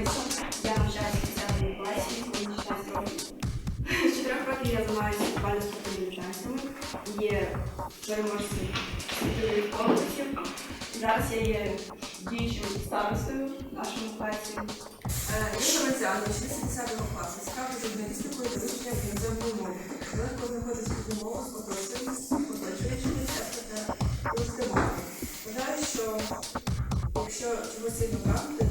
Я навчаюся в 10 класі, мені 16 років. З 4 років я займаюся буквально танцями. Є переможці світових конкурсів. Зараз я є діючим старостою в нашому класі. Ігор Лазян, 60 класу, цікавий журналістикою та вивченням іноземної мови. Легко знаходиться в умовах, з оточуючим, оточуючими та. Вважаю, що якщо чогось сильно прагнути.